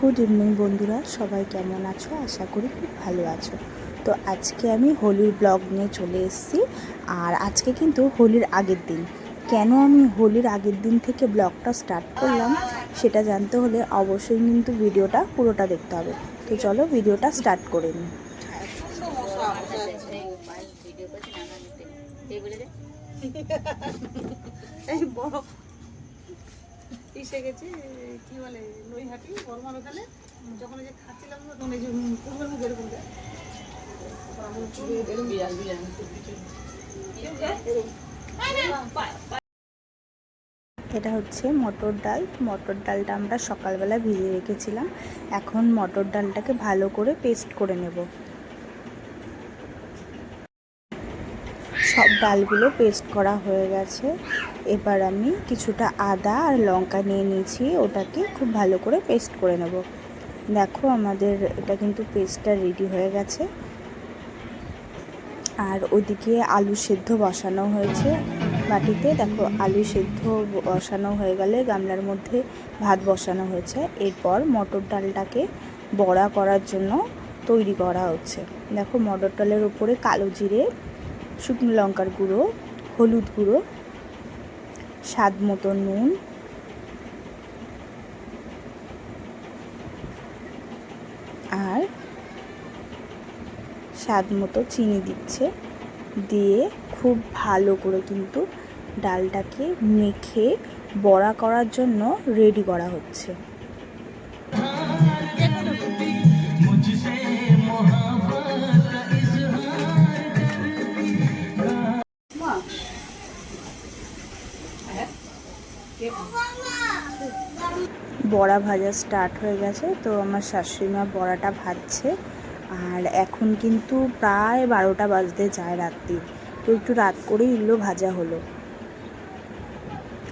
Good evening বন্ধুরা। সবাই কেমন আছো? আশা করি খুব ভালো আছো। তো আজকে আমি হোলির ব্লগ নিয়ে চলে এসেছি। আর আজকে কিন্তু হোলির আগের দিন। কেন আমি হোলির আগের দিন থেকে ব্লগটা স্টার্ট করলাম, সেটা জানতে হলে অবশ্যই কিন্তু ভিডিওটা পুরোটা দেখতে হবে। তো চলো ভিডিওটা স্টার্ট করে নিই। বড় গেছে, কি বলে যখন যে খাচ্ছিলাম তখন এই যে মুখ এরকম এটা হচ্ছে মটর ডাল। মটর ডালটা আমরা সকালবেলা ভিজিয়ে রেখেছিলাম। এখন মটর ডালটাকে ভালো করে পেস্ট করে নেব। সব ডালগুলো পেস্ট করা হয়ে গেছে। এবার আমি কিছুটা আদা আর লঙ্কা নিয়ে নিয়েছি, ওটাকে খুব ভালো করে পেস্ট করে নেব। দেখো আমাদের এটা কিন্তু পেস্টটা রেডি হয়ে গেছে। আর ওদিকে আলু সেদ্ধ বসানো হয়েছে বাটিতে। দেখো আলু সেদ্ধ বসানো হয়ে গেলে গামলার মধ্যে ভাত বসানো হয়েছে। এরপর মটর ডালটাকে বড়া করার জন্য তৈরি করা হচ্ছে। দেখো মটর ডালের উপরে কালো জিরে, শুকনো লঙ্কার গুঁড়ো, হলুদ গুঁড়ো স্বাদ মতো নুন। আর স্বাদ মতো চিনি দিচ্ছে। দিয়ে খুব ভালো করে কিন্তু ডালটাকে মেখে বড়া করার জন্য রেডি করা হচ্ছে। বড়া ভাজা স্টার্ট হয়ে গেছে, তো আমার শাশুড়ি মা বড়াটা ভাজছে। আর এখন কিন্তু প্রায় বারোটা বাজতে যায় রাত্রি, তো একটু রাত করেই এগুলো ভাজা হলো।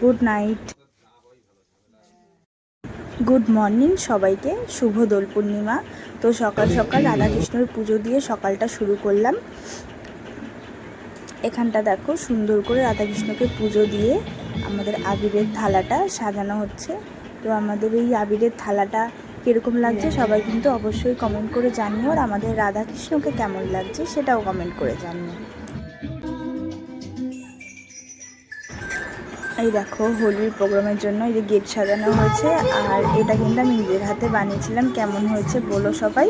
গুড নাইট গুড মর্নিং সবাইকে, শুভ দোল পূর্ণিমা। তো সকাল সকাল রাধাকৃষ্ণের পুজো দিয়ে সকালটা শুরু করলাম। এখানটা দেখো, সুন্দর করে রাধাকৃষ্ণকে পুজো দিয়ে আমাদের আবিরের থালাটা সাজানো হচ্ছে। তো আমাদের এই আবিরের থালাটা কীরকম লাগছে সবাই কিন্তু অবশ্যই কমেন্ট করে জানিও আর আমাদের রাধাকৃষ্ণকে কেমন লাগছে সেটাও কমেন্ট করে জানিও। এই দেখো, হোলির প্রোগ্রামের জন্য এই যে গেট সাজানো হয়েছে আর এটা কিন্তু আমি নিজের হাতে বানিয়েছিলাম। কেমন হয়েছে বলো সবাই।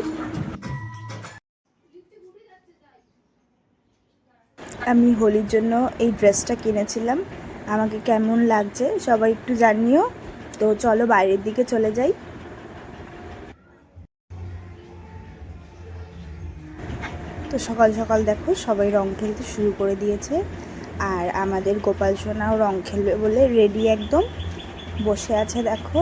আমি হোলির জন্য এই ড্রেসটা কিনেছিলাম। আমাকে কেমন লাগছে সবাই একটু জানিও। তো চলো বাইরের দিকে চলে যাই। তো সকাল সকাল দেখো সবাই রং খেলতে শুরু করে দিয়েছে। আর আমাদের গোপাল সোনাও রং খেলবে বলে রেডি একদম। বসে আছে দেখো।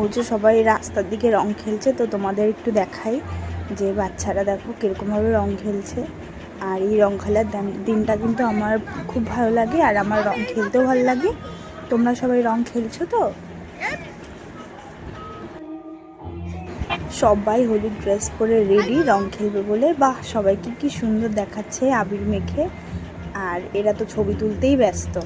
ও যে সবাই রাস্তার দিকে রং খেলছে, তো তোমাদের একটু দেখাই। যে বাচ্চারা দেখো কীরকমভাবে রং খেলছে। আর এই রং খেলার দান- দিনটা কিন্তু আমার খুব ভালো লাগে আর আমার রং খেলতেও ভালো লাগে। তোমরা সবাই রং খেলছো তো? সবাই হলুদ ড্রেস পরে রেডি রং খেলবে বলে। বাহ, সবাইকে কি সুন্দর দেখাচ্ছে আবির মেখে। আর এরা তো ছবি তুলতেই ব্যস্ত।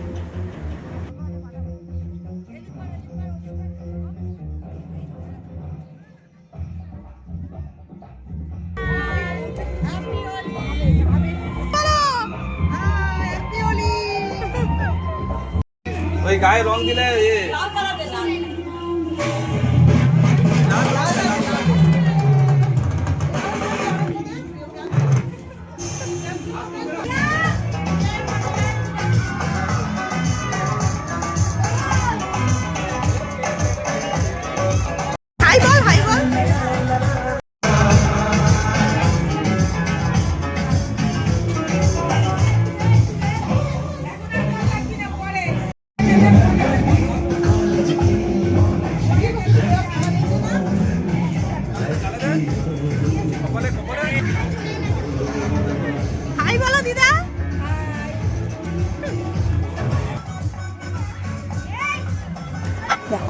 গায়ে রং দিলে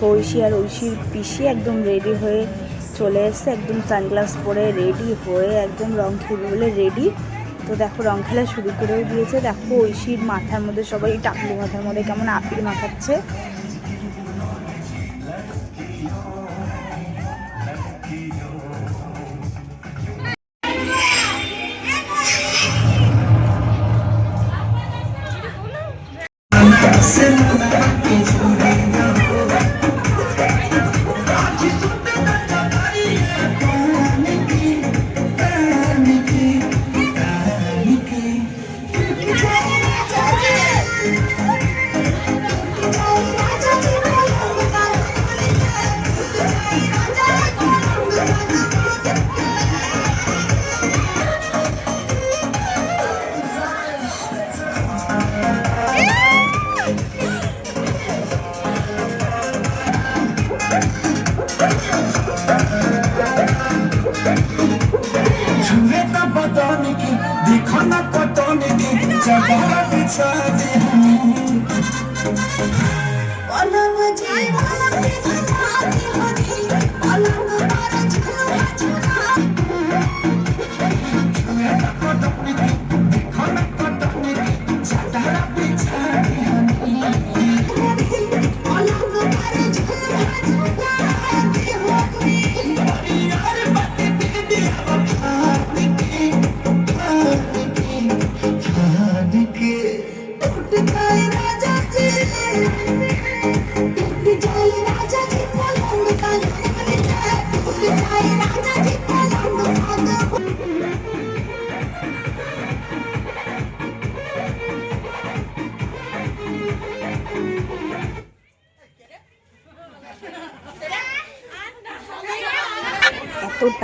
ঐশী আর ঐশীর পিসি একদম রেডি হয়ে চলে এসছে, একদম সানগ্লাস পরে রেডি হয়ে একদম রং খেলবে বলে রেডি তো দেখো, রং খেলা শুরু করেও দিয়েছে। দেখো, ঐশীর মাথার মধ্যে সবাই টাকলু মাথার মধ্যে কেমন আপিল মাখাচ্ছে।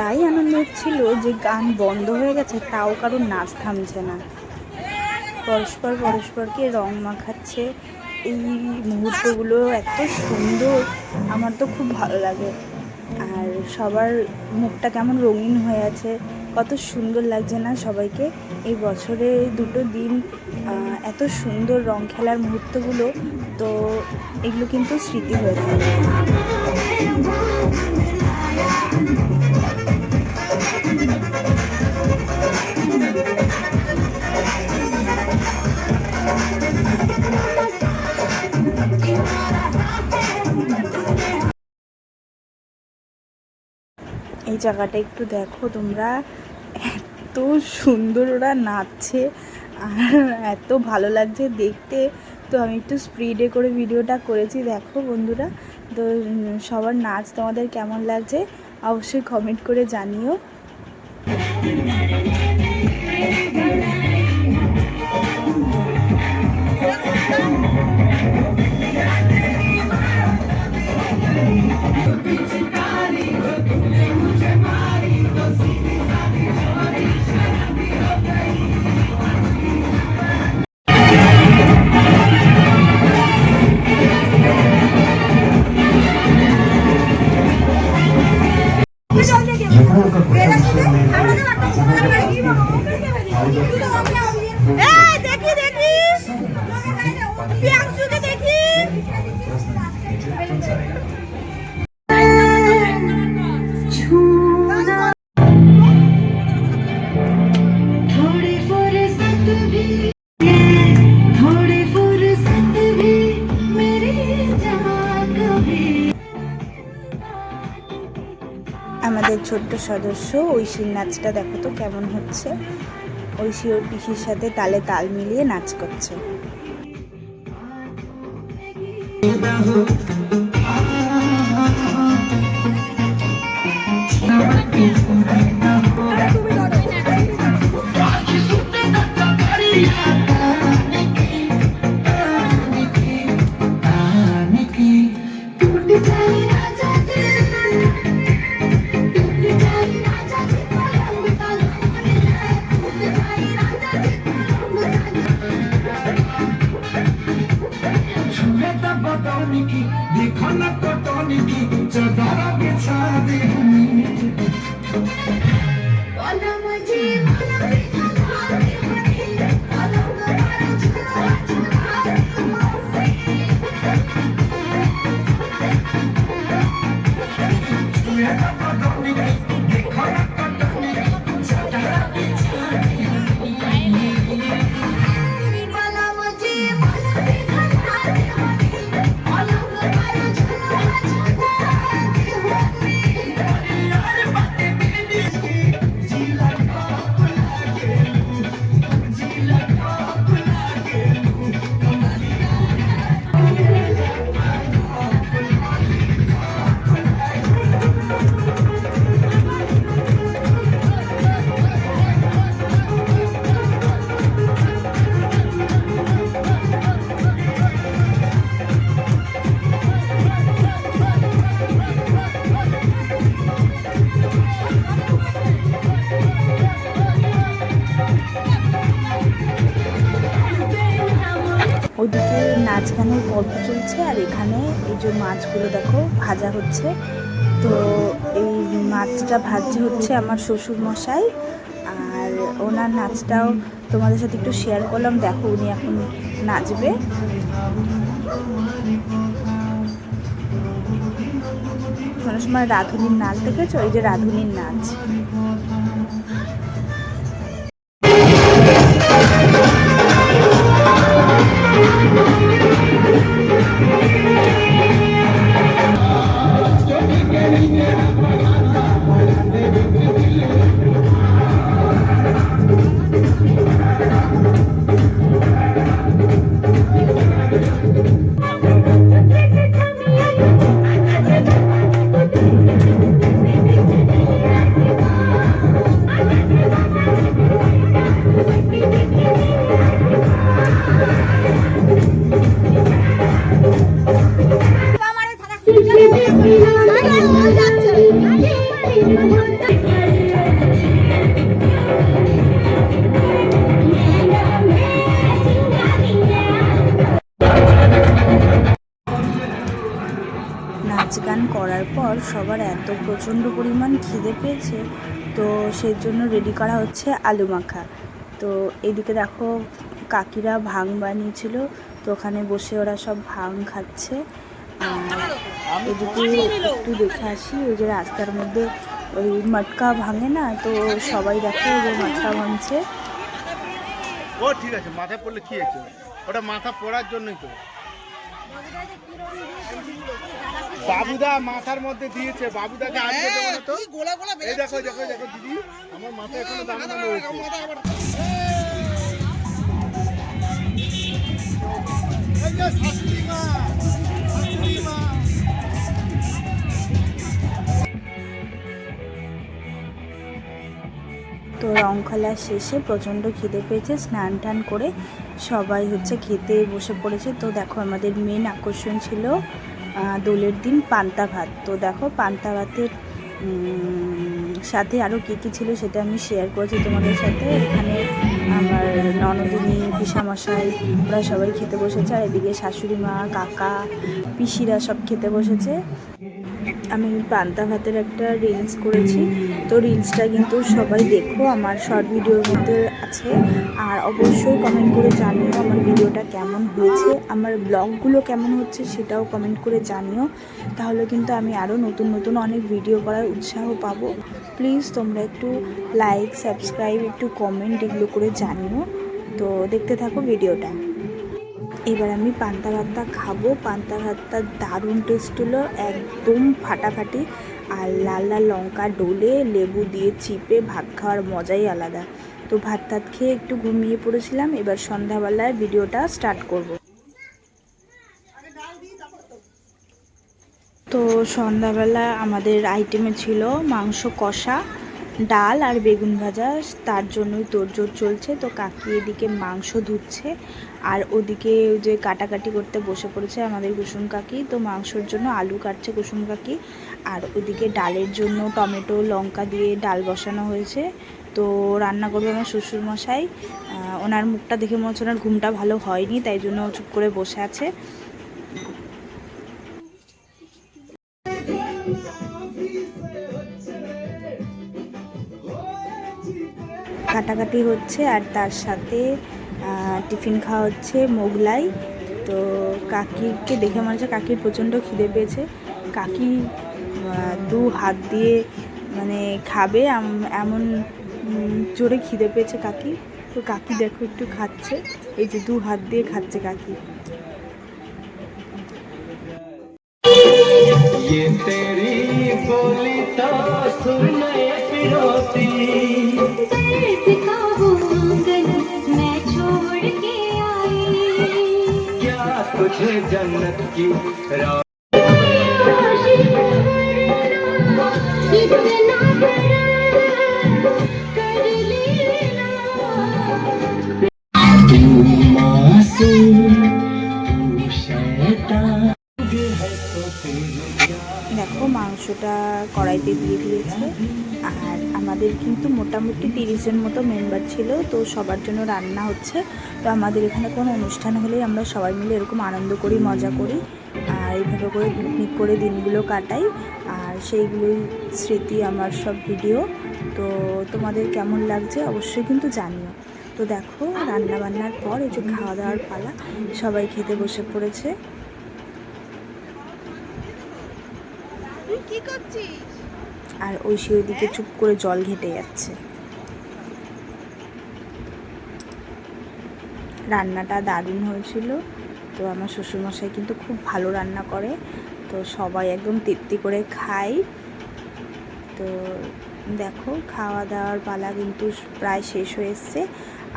এতটাই আনন্দ হচ্ছিল যে গান বন্ধ হয়ে গেছে, তাও কারোর নাচ থামছে না। পরস্পর পরস্পরকে রং মাখাচ্ছে। এই মুহূর্তগুলো এত সুন্দর, আমার তো খুব ভালো লাগে। আর সবার মুখটা কেমন রঙিন হয়ে আছে, কত সুন্দর লাগছে না সবাইকে? এই বছরে দুটো দিন এত সুন্দর রং খেলার মুহূর্তগুলো, তো এগুলো কিন্তু স্মৃতি হয়ে থাকে। জায়গাটা একটু দেখো, তোমরা এত সুন্দর ওরা নাচছে আর এত ভালো লাগছে দেখতে। তো আমি একটু স্পিডে করে ভিডিওটা করেছি, দেখো বন্ধুরা। তো সবার নাচ তোমাদের কেমন লাগছে অবশ্যই কমেন্ট করে জানিও। ছোট্ট সদস্য, ঐশীর নাচটা দেখো তো কেমন হচ্ছে। ঐশী ওর পিসির সাথে তালে তাল মিলিয়ে নাচ করছে। যে মাছগুলো দেখো ভাজা হচ্ছে। তো এই মাছটা ভাজছে হচ্ছে আমার শ্বশুর মশাই। আর ওনার নাচটাও তোমাদের সাথে একটু শেয়ার করলাম। দেখো উনি এখন নাচবে। কোনো সময় রাধুনির নাচ দেখেছ? এই যে রাধুনির নাচ। প্রচণ্ড পরিমাণ খিদে পেয়েছে, তো সেই জন্য রেডি করা হচ্ছে আলু মাখা। তো এদিকে দেখো কাকিরা ভাং বানিয়েছিল, তো ওখানে বসে ওরা সব ভাং খাচ্ছে। এদিকে একটু দেখে আসি, ওই যে রাস্তার মধ্যে ওই মটকা ভাঙে না, তো সবাই দেখো যে মটকা ভাঙছে। ও, ঠিক আছে, মাথায় পড়লে কি হয়েছে? ওটা মাথা পড়ার জন্যই তো। বাবুদা মাথার মধ্যে দিয়েছে বাবুদাকে আজকে দেবো না তো। গোলা গোলা এই দেখো দেখো দেখো দিদি আমার মাথায় এখনও দানা দানা রয়েছে এই যে শাশুড়ি মা, শাশুড়ি মা। তো রং খেলা শেষে প্রচণ্ড খিদে পেয়েছে স্নান টান করে সবাই হচ্ছে খেতে বসে পড়েছে। তো দেখো আমাদের মেন আকর্ষণ ছিল দোলের দিন পান্তা ভাত। তো দেখো, পান্তা ভাতের সাথে আরও কী কী ছিল সেটা আমি শেয়ার করেছি তোমাদের সাথে। এখানে আমার ননদিনী, পিসামশাই, ওরা সবাই খেতে বসেছে। আর এদিকে শাশুড়ি মা, কাকা, পিসিরা সব খেতে বসেছে। আমি পান্তা ভাতের একটা রিলস করেছি। তো রিলসটা কিন্তু সবাই দেখো, আমার শর্ট ভিডিওর মধ্যে আছে। আর অবশ্যই কমেন্ট করে জানিও আমার ভিডিওটা কেমন হয়েছে, আমার ব্লগগুলো কেমন হচ্ছে সেটাও কমেন্ট করে জানিও। তাহলে কিন্তু আমি আরও নতুন নতুন অনেক ভিডিও করার উৎসাহ পাবো। প্লিজ তোমরা একটু লাইক সাবস্ক্রাইব একটু কমেন্ট এগুলো করে জানিও। তো দেখতে থাকো ভিডিওটা এবার আমি পান্তা ভাতটা খাব। পান্তা ভাতটা দারুণ টেস্ট হলো, একদম ফাটাফাটি। আর লাল লাল লঙ্কা ডলে, লেবু দিয়ে চিপে ভাত খাওয়ার মজাই আলাদা। তো ভাত টাত খেয়ে একটু ঘুমিয়ে পড়েছিলাম, এবার সন্ধ্যাবেলায় ভিডিওটা স্টার্ট করব। তো সন্ধ্যাবেলা আমাদের আইটেমে ছিল মাংস কষা, ডাল আর বেগুন ভাজা, তার জন্যই তোড়জোড় চলছে। তো কাকি এদিকে মাংস ধুচ্ছে। আর ওদিকে ওই যে কাটাকাটি করতে বসে পড়েছে আমাদের কুসুম কাকি, তো মাংসর জন্য আলু কাটছে কুসুম কাকি। আর ওদিকে ডালের জন্য টমেটো, লঙ্কা দিয়ে ডাল বসানো হয়েছে। তো রান্না করবে আমার শ্বশুরমশাই। ওনার মুখটা দেখে মনে হচ্ছে ওনার ঘুমটা ভালো হয়নি, তাই জন্য চুপ করে বসে আছে। কাটাকাটি হচ্ছে আর তার সাথে টিফিন খাওয়া হচ্ছে মোগলাই তো কাকিকে দেখে মনে হচ্ছে কাকির প্রচণ্ড খিদে পেয়েছে কাকি আহ, দু হাত দিয়ে মানে খাবে এম- এমন উম, জোরে খিদে পেয়েছে কাকি তো কাকি দেখো একটু খাচ্ছে এই যে দু হাত দিয়ে খাচ্ছে কাকি ये तेरी बोली तो सुने तुझे जन्नत की राह কিন্তু মোটামুটি তিরিশজন মতো মেম্বার ছিল, তো সবার জন্য রান্না হচ্ছে। তো আমাদের এখানে কোনো অনুষ্ঠান হলেই আমরা সবাই মিলে এরকম আনন্দ করি, মজা করি। আর এইভাবে করে পিকনিক করে দিনগুলো কাটাই। আর সেইগুলোই স্মৃতি আমার সব ভিডিও তো তোমাদের কেমন লাগছে অবশ্যই কিন্তু জানিও। তো দেখো রান্না বান্নার পর এই যে খাওয়া দাওয়ার পালা, সবাই খেতে বসে পড়েছে। কি করছিস? আর ঐশী ওইদিকে চুপ করে জল ঘেটে যাচ্ছে। রান্নাটা দারুণ হয়েছিল। তো আমার শ্বশুরমশাই কিন্তু খুব ভালো রান্না করে। তো সবাই একদম তৃপ্তি করে খাই তো দেখো খাওয়া দাওয়ার পালা কিন্তু প্রায় শেষ হয়ে এসছে।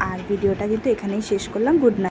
আর ভিডিওটা কিন্তু এখানেই শেষ করলাম। Good night